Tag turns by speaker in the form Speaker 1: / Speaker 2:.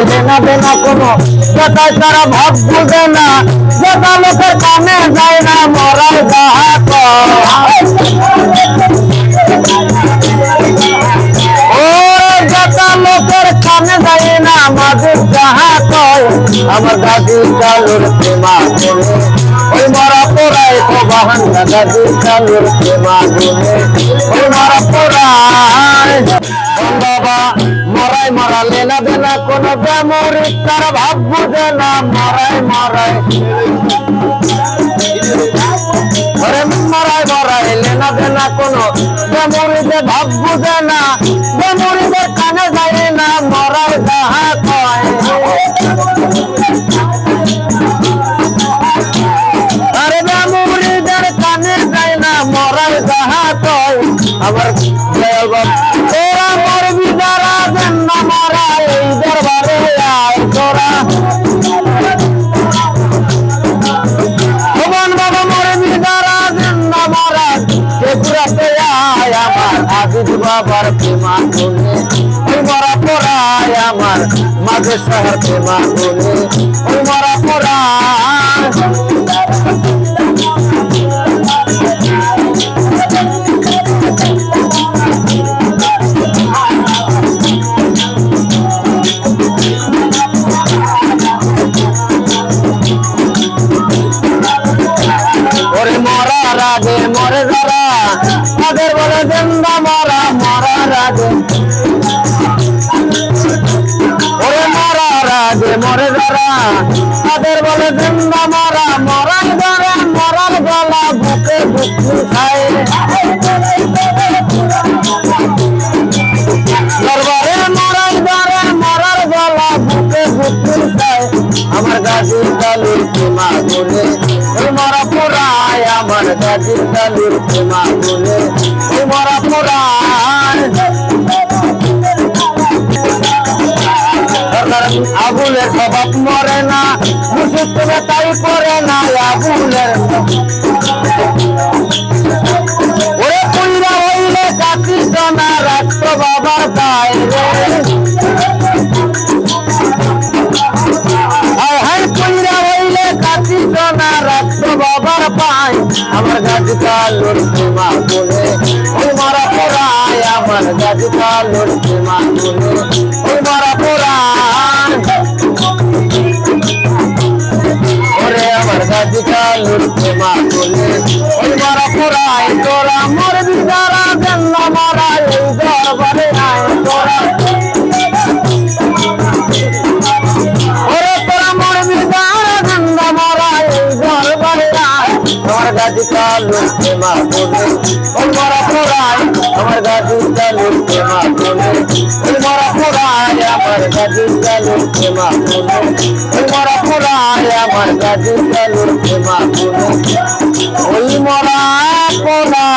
Speaker 1: মরাই লেনা দেনা কোনো যেটাই তারা ভাব বুঝে না যেটা লোকের কানে যায় না মরাই যাহা কয় ও যেটা লোকের কানে যায় না মাঝে যাহা কয় আমার দাদি চালুর প্রেমা গুনে ওই মরা পোড়ায় তো বাহান দাদি চালুর প্রেমা গুনে ওই তার ভাব বুঝে না মরাই মরাই ওরে মরাই মরাই লেনা দেনা কোন। বেমরিতে ভাব বুঝে না, বেমরিতে কানে যায় না মরাই যাহা কয়। আরে বেমরিদের কানে যায় না মরাই যাহা কয়। আমার আজিজ বাবার প্রেমা গুনে ওই মরা পড়ায় আমার মাঝে শহর প্রেমা গুনে ওই মরা মরে যারা, তাদের বলে, জিন্দা মরা মরার আগে ওরে মরার আগে মরে যারা, তাদের বলে, জিন্দা মরা, মরার ধরে মরার গলা, বুকে বুকে খায়। দরবারে মরার ধরে মরার গলা, বুকে বুকে খায়। আমার কালুর প্রেমা গুনে ওই মরা পোড়ায় আমার দাদির কালুর তোমার বলে। তোমার মরা পোড়ায় আবুলের স্বভাব মরে না মুসুর তাই করে না আবুলের গাছি কালোর প্রেমা বলে ওই মারা পোড়ায় আমার গাছি কালোর প্রেমা বলে ওই মারা পোড়ায় ওরে আমার গাছি কালোর প্রেমা বলে ওই মারা পোড়ায় তোরা মরবি যারা দেন না মারা, এই দরবারে চালু প্রেমা করে ও মরা পোড়ায় আমার গাজু চালু প্রেমা করে ও মরা পোড়ায় আমার গাজু চালু প্রেমা করে ও মরা পোড়ায় আমার গাজু চালু প্রেমা করে ওই মরা পোড়ায়